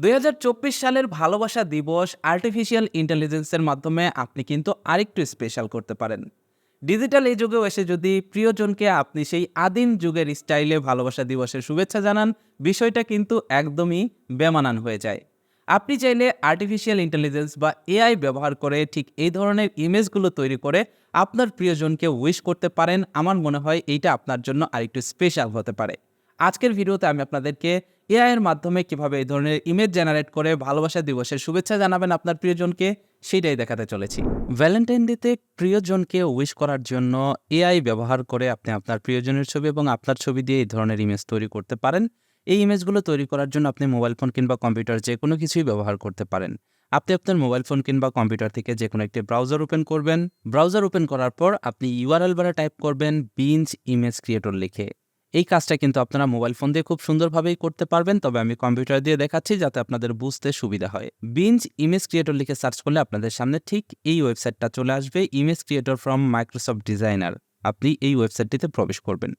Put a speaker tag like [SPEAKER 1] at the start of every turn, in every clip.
[SPEAKER 1] দুই হাজার চব্বিশ সালের ভালোবাসা দিবস আর্টিফিশিয়াল ইন্টেলিজেন্সের মাধ্যমে আপনি কিন্তু আরেকটু স্পেশাল করতে পারেন। ডিজিটাল এই যুগেও এসে যদি প্রিয়জনকে আপনি সেই আদিম যুগের স্টাইলে ভালোবাসা দিবসের শুভেচ্ছা জানান, বিষয়টা কিন্তু একদমই বেমানান হয়ে যায়। আপনি চাইলে আর্টিফিশিয়াল ইন্টেলিজেন্স বা এআই ব্যবহার করে ঠিক এই ধরনের ইমেজগুলো তৈরি করে আপনার প্রিয়জনকে উইশ করতে পারেন। আমার মনে হয় এইটা আপনার জন্য আরেকটু স্পেশাল হতে পারে। আজকের ভিডিওতে আমি আপনাদেরকে এআই এর মাধ্যমে কীভাবে এই ধরনের ইমেজ জেনারেট করে ভালোবাসা দিবসের শুভেচ্ছা জানাবেন আপনার প্রিয়জনকে সেটাই দেখাতে চলেছি। ভ্যালেন্টাইন ডেতে প্রিয়জনকে উইশ করার জন্য এআই ব্যবহার করে আপনি আপনার প্রিয়জনের ছবি এবং আপনার ছবি দিয়ে এই ধরনের ইমেজ তৈরি করতে পারেন। এই ইমেজগুলো তৈরি করার জন্য আপনি মোবাইল ফোন কিংবা কম্পিউটার যে কোনো কিছুই ব্যবহার করতে পারেন। আপনি আপনার মোবাইল ফোন কিংবা কম্পিউটার থেকে যে কোনো একটি ব্রাউজার ওপেন করবেন। ব্রাউজার ওপেন করার পর আপনি ইউআরএল বারে টাইপ করবেন বিঞ্জ ইমেজ ক্রিয়েটর লিখে। এই কাজটা কিন্তু আপনারা মোবাইল ফোন দিয়ে খুব সুন্দরভাবেই করতে পারবেন। তবে আমি কম্পিউটার দিয়ে দেখাচ্ছি যাতে আপনাদের বুঝতে সুবিধা হয়। বিঞ্জ ইমেজ ক্রিয়েটর লিখে সার্চ করলে আপনাদের সামনে ঠিক এই ওয়েবসাইটটা চলে আসবে image creator from Microsoft designer আপনি এই ওয়েবসাইটটিতে প্রবেশ করবেন।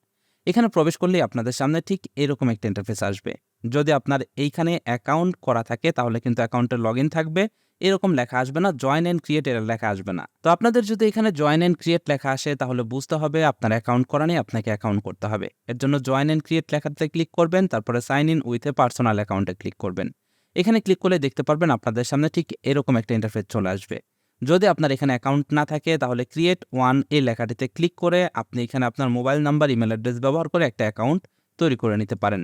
[SPEAKER 1] এখানে প্রবেশ করলেই আপনাদের সামনে ঠিক এরকম একটা ইন্টারফেস আসবে। যদি আপনার এইখানে অ্যাকাউন্ট করা থাকে, তাহলে কিন্তু অ্যাকাউন্টের লগ থাকবে। এরকম লেখা আসবে না জয়েন অ্যান্ড ক্রিয়েট এর লেখা আসবে না। তো আপনাদের যদি এখানে জয়েন অ্যান্ড ক্রিয়েট লেখা আসে, তাহলে বুঝতে হবে আপনার অ্যাকাউন্ট করা নেই, আপনাকে অ্যাকাউন্ট করতে হবে। এর জন্য জয়েন অ্যান্ড ক্রিয়েট লেখাতে ক্লিক করবেন, তারপরে sign in with a personal অ্যাকাউন্টে ক্লিক করবেন। এখানে ক্লিক করলে দেখতে পারবেন আপনাদের সামনে ঠিক এরকম একটা ইন্টারফেস চলে আসবে। যদি আপনার এখানে অ্যাকাউন্ট না থাকে, তাহলে ক্রিয়েট ওয়ান এই লেখাটিতে ক্লিক করে আপনি এখানে আপনার মোবাইল নাম্বার ইমেল অ্যাড্রেস ব্যবহার করে একটা অ্যাকাউন্ট তৈরি করে নিতে পারেন।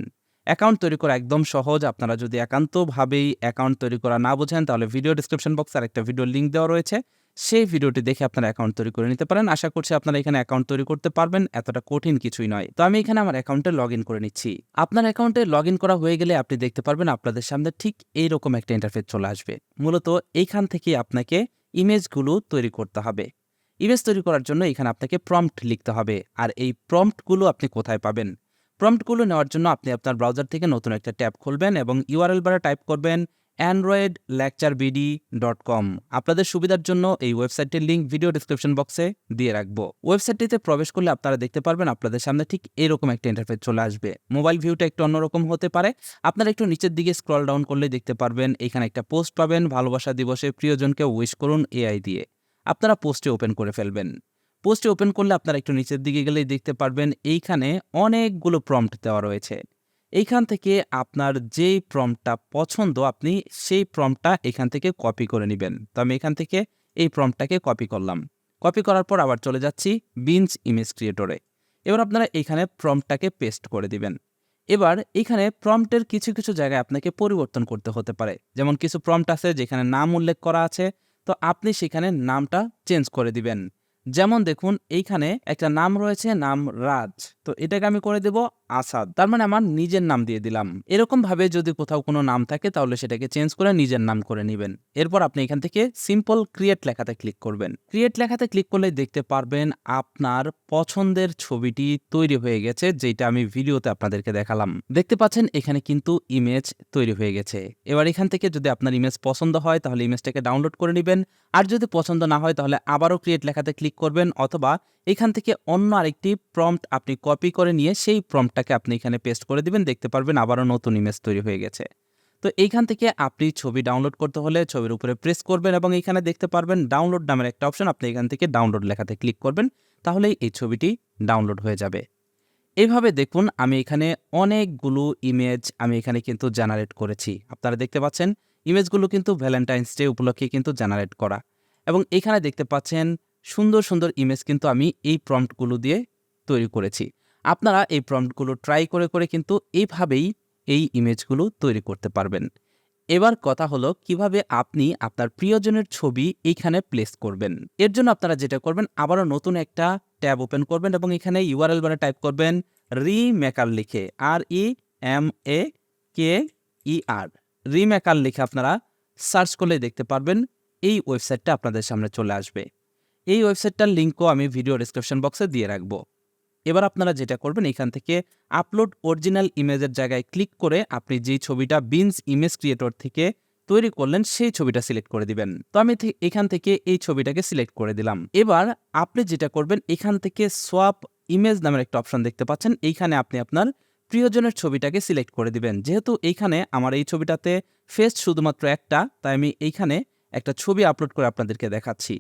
[SPEAKER 1] অ্যাকাউন্ট তৈরি করা একদম সহজ। আপনারা যদি একান্তভাবেই অ্যাকাউন্ট তৈরি করা না বোঝেন, তাহলে ভিডিও ডিসক্রিপশন বক্সে আরেকটা ভিডিও লিঙ্ক দেওয়া রয়েছে। সেই ভিডিওটি দেখে আপনারা অ্যাকাউন্ট তৈরি করে নিতে পারেন। আশা করছি আপনারা এখানে অ্যাকাউন্ট তৈরি করতে পারবেন, এতটা কঠিন কিছুই নয়। তো আমি এখানে আমার অ্যাকাউন্টে লগ করে নিচ্ছি। আপনার অ্যাকাউন্টে লগ করা হয়ে গেলে আপনি দেখতে পারবেন, আপনাদের সামনে ঠিক এইরকম একটা ইন্টারফেস চলে আসবে। মূলত এইখান থেকে আপনাকে ইমেজগুলো তৈরি করতে হবে। ইমেজ তৈরি করার জন্য এখানে আপনাকে প্রম্পট লিখতে হবে। আর এই প্রম্পটগুলো আপনি কোথায় পাবেন? প্রম্পটগুলো নেওয়ার জন্য আপনি আপনার ব্রাউজার থেকে নতুন একটা ট্যাব খুলবেন এবং ইউআরএল বারে টাইপ করবেন Android lecture BD dot com আপনাদের সুবিধার জন্য এই ওয়েবসাইটের লিঙ্ক ভিডিও ডিসক্রিপশন বক্সে দিয়ে রাখব। ওয়েবসাইটটিতে প্রবেশ করলে আপনারা দেখতে পারবেন আপনাদের সামনে ঠিক এরকম একটা ইন্টারফেস চলে আসবে। মোবাইল ভিউটা একটু অন্যরকম হতে পারে। আপনারা একটু নিচের দিকে স্ক্রল ডাউন করলে দেখতে পারবেন এখানে একটা পোস্ট পাবেন। ভালোবাসা দিবসে প্রিয়জনকে উইশ করুন এআই দিয়ে। আপনারা পোস্টে ওপেন করে ফেলবেন। পোস্টে ওপেন করলে আপনারা একটু নিচের দিকে গেলেই দেখতে পারবেন, এইখানে অনেকগুলো প্রম্পট দেওয়া রয়েছে। এইখান থেকে আপনার যেই প্রম্পটটা পছন্দ, আপনি সেই প্রম্পটটা এখান থেকে কপি করে নেবেন। তো আমি এখান থেকে এই প্রম্পটটাকে কপি করলাম। কপি করার পর আবার চলে যাচ্ছি বিঞ্চ ইমেজ ক্রিয়েটরে এবার আপনারা এখানে প্রম্পটটাকে পেস্ট করে দিবেন। এবার এখানে প্রম্পটের কিছু কিছু জায়গায় আপনাকে পরিবর্তন করতে হতে পারে। যেমন কিছু প্রম্পট আছে যেখানে নাম উল্লেখ করা আছে, তো আপনি সেখানে নামটা চেঞ্জ করে দিবেন। যেমন দেখুন এইখানে একটা নাম রয়েছে নাম রাজ। তো এটাকে আমি করে দেব আসাদ। তার মানে আমার নিজের নাম দিয়ে দিলাম। এরকম ভাবে যদি কোথাও কোনো নাম থাকে তাহলে সেটাকে চেঞ্জ করে নিজের নাম করে নেবেন। এরপর আপনি এখান থেকে সিম্পল ক্রিয়েট লেখাতে ক্লিক করবেন। ক্রিয়েট লেখাতে ক্লিক করলে দেখতে পারবেন আপনার পছন্দের ছবিটি তৈরি হয়ে গেছে, যেটা আমি ভিডিওতে আপনাদেরকে দেখালাম। দেখতে পাচ্ছেন এখানে কিন্তু ইমেজ তৈরি হয়ে গেছে। এবার এখান থেকে যদি আপনার ইমেজ পছন্দ হয় তাহলে ইমেজটাকে ডাউনলোড করে নেবেন। আর যদি পছন্দ না হয় তাহলে আবারও ক্রিয়েট লেখাতে ক্লিক করবেন, অথবা এখান থেকে অন্য আরেকটি প্রম্পট আপনি কপি করে নিয়ে সেই প্রম্পটটাকে আপনি এখানে পেস্ট করে দিবেন, দেখতে পারবেন আবারও নতুন ইমেজ তৈরি হয়ে গেছে। তো এইখান থেকে আপনি ছবি ডাউনলোড করতে হলে ছবির উপরে প্রেস করবেন এবং এখানে দেখতে পারবেন ডাউনলোড নামের একটা অপশন আপনি এখান থেকে ডাউনলোড লেখাতে ক্লিক করবেন, তাহলেই এই ছবিটি ডাউনলোড হয়ে যাবে। এইভাবে দেখুন, আমি এখানে অনেকগুলো ইমেজ আমি এখানে কিন্তু জেনারেট করেছি। আপনারা দেখতে পাচ্ছেন ইমেজগুলো কিন্তু ভ্যালেন্টাইন্স ডে উপলক্ষে কিন্তু জেনারেট করা। এবং এখানে দেখতে পাচ্ছেন, সুন্দর সুন্দর ইমেজ কিন্তু আমি এই প্রম্পটগুলো দিয়ে তৈরি করেছি। আপনারা এই প্রম্পটগুলো ট্রাই করে করে কিন্তু এইভাবেই এই ইমেজগুলো তৈরি করতে পারবেন। এবার কথা হলো কীভাবে আপনি আপনার প্রিয়জনের ছবি এইখানে প্লেস করবেন। এর জন্য আপনারা যেটা করবেন, আবারও নতুন একটা ট্যাব ওপেন করবেন এবং এখানে ইউআরএল বারে টাইপ করবেন রিমেকার লিখে আর E M A K E R remaker লিখে আপনারা সার্চ করলে দেখতে পারবেন, এই ওয়েবসাইটটা আপনাদের সামনে চলে আসবে। এই ওয়েবসাইটটার লিঙ্কও আমি ভিডিও ডিসক্রিপশন বক্সে দিয়ে রাখব। এবার আপনারা যেটা করবেন, এখান থেকে আপলোড অরিজিনাল ইমেজের জায়গায় ক্লিক করে আপনি যেই ছবিটা বিনস ইমেজ ক্রিয়েটর থেকে তৈরি করলেন, সেই ছবিটা সিলেক্ট করে দিবেন। তো আমি এখান থেকে এই ছবিটাকে সিলেক্ট করে দিলাম। এবার আপনি যেটা করবেন, এখান থেকে সোয়াপ ইমেজ নামের একটা অপশন দেখতে পাচ্ছেন। এইখানে আপনি আপনার প্রিয়জনের ছবিটাকে সিলেক্ট করে দিবেন। যেহেতু এইখানে আমার এই ছবিটাতে ফেস শুধুমাত্র একটা, তাই আমি এইখানে একটা ছবি আপলোড করে আপনাদেরকে দেখাচ্ছি।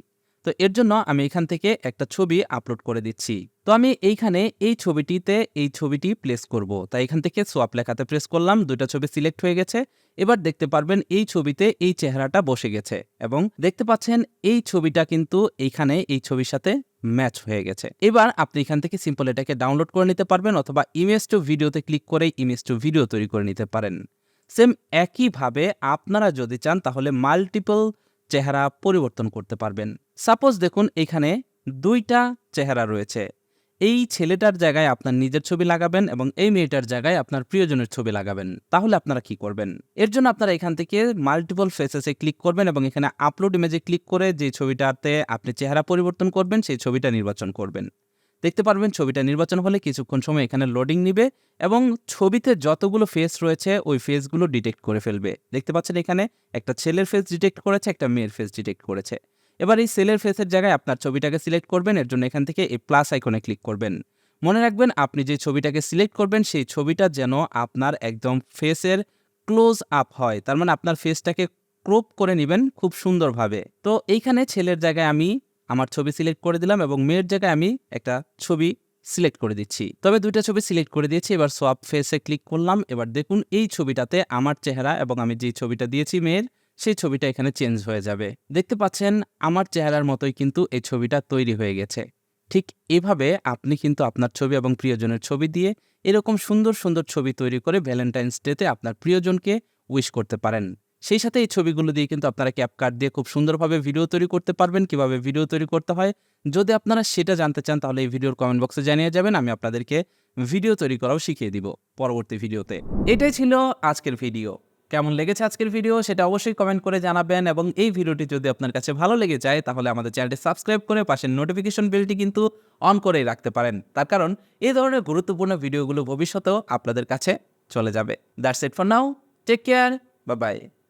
[SPEAKER 1] তো এর জন্য আমি এখান থেকে একটা ছবি আপলোড করে দিচ্ছি। তো আমি এইখানে এই ছবিটিতে এই ছবিটি প্লেস করব। তাই এখান থেকে সোয়াপ লেখাতে প্রেস করলাম, দুইটা ছবি সিলেক্ট হয়ে গেছে। এবার দেখতে পারবেন এই ছবিতে এই চেহারাটা বসে গেছে এবং দেখতে পাচ্ছেন এই ছবিটা কিন্তু এইখানে এই ছবির সাথে ম্যাচ হয়ে গেছে। এবার আপনি এখান থেকে সিম্পল এটাকে ডাউনলোড করে নিতে পারবেন অথবা ইমেজ টু ভিডিওতে ক্লিক করে ইমেজ টু ভিডিও তৈরি করে নিতে পারেন। সেম একইভাবে আপনারা যদি চান তাহলে মাল্টিপল চেহারা পরিবর্তন করতে পারবেন। সাপোজ দেখুন, এখানে দুইটা চেহারা রয়েছে। এই ছেলেটার জায়গায় আপনার নিজের ছবি লাগাবেন এবং এই মেয়েটার জায়গায় আপনার প্রিয়জনের ছবি লাগাবেন। তাহলে আপনারা কি করবেন? এর জন্য আপনারা এখান থেকে মাল্টিপল ফেসেসে ক্লিক করবেন এবং এখানে আপলোড ইমেজে ক্লিক করে যে ছবিটাতে আপনি চেহারা পরিবর্তন করবেন, সেই ছবিটা নির্বাচন করবেন। দেখতে পারবেন ছবিটা নির্বাচন হলে কিছুক্ষণ সময় এখানে লোডিং নিবে এবং ছবিতে যতগুলো ফেস রয়েছে, ওই ফেসগুলো ডিটেক্ট করে ফেলবে। দেখতে পাচ্ছেন এখানে একটা ছেলের ফেস ডিটেক্ট করেছে, একটা মেয়ের ফেস ডিটেক্ট করেছে। এবার এই সেলের ফেসের জায়গায় আপনার ছবিটাকে সিলেক্ট করবেন, এর জন্য এখান থেকে এই প্লাস আইকনে ক্লিক করবেন। মনে রাখবেন, আপনি যে ছবিটাকে সিলেক্ট করবেন, সেই ছবিটা যেন আপনার একদম ফেসের ক্লোজ আপ হয়। তার মানে আপনার ফেসটাকে ক্রপ করে নেবেন খুব সুন্দরভাবে। তো এইখানে ছেলের জায়গায় আমি আমার ছবি সিলেক্ট করে দিলাম এবং মেয়ের জায়গায় আমি একটা ছবি সিলেক্ট করে দিচ্ছি। তবে দুইটা ছবি সিলেক্ট করে দিয়েছি, এবার সোয়াপ ফেসে ক্লিক করলাম। এবার দেখুন, এই ছবিটাতে আমার চেহারা এবং আমি যে ছবিটা দিয়েছি মেয়ের, সেই ছবিটা এখানে চেঞ্জ হয়ে যাবে। দেখতে পাচ্ছেন, আমার চেহারার মতোই কিন্তু এই ছবিটা তৈরি হয়ে গেছে। ঠিক এভাবে আপনি কিন্তু আপনার ছবি এবং প্রিয়জনের ছবি দিয়ে এরকম সুন্দর সুন্দর ছবি তৈরি করে ভ্যালেন্টাইন্স ডেতে আপনার প্রিয়জনকে উইশ করতে পারেন। সেই সাথে এই ছবিগুলো দিয়ে কিন্তু আপনারা ক্যাপকার্ড দিয়ে খুব সুন্দরভাবে ভিডিও তৈরি করতে পারবেন, কীভাবে ভিডিও তৈরি করতে হয়। যদি আপনারা সেটা জানতে চান, তাহলে এই ভিডিওর কমেন্ট বক্সে জানিয়ে যাবেন, আমি আপনাদেরকে ভিডিও তৈরি করাও শিখিয়ে দিব পরবর্তী ভিডিওতে এটাই ছিল আজকের ভিডিও কেমন লেগেছে আজকের ভিডিও সেটা অবশ্যই কমেন্ট করে জানাবেন এবং এই ভিডিওটি যদি আপনার কাছে ভালো লেগে যায়, তাহলে আমাদের চ্যানেলটি সাবস্ক্রাইব করে পাশের নোটিফিকেশন বেলটি কিন্তু অন করেই রাখতে পারেন। তার কারণ, এই ধরনের গুরুত্বপূর্ণ ভিডিওগুলো ভবিষ্যতেও আপনাদের কাছে চলে যাবে। That's it for now take care বা বাই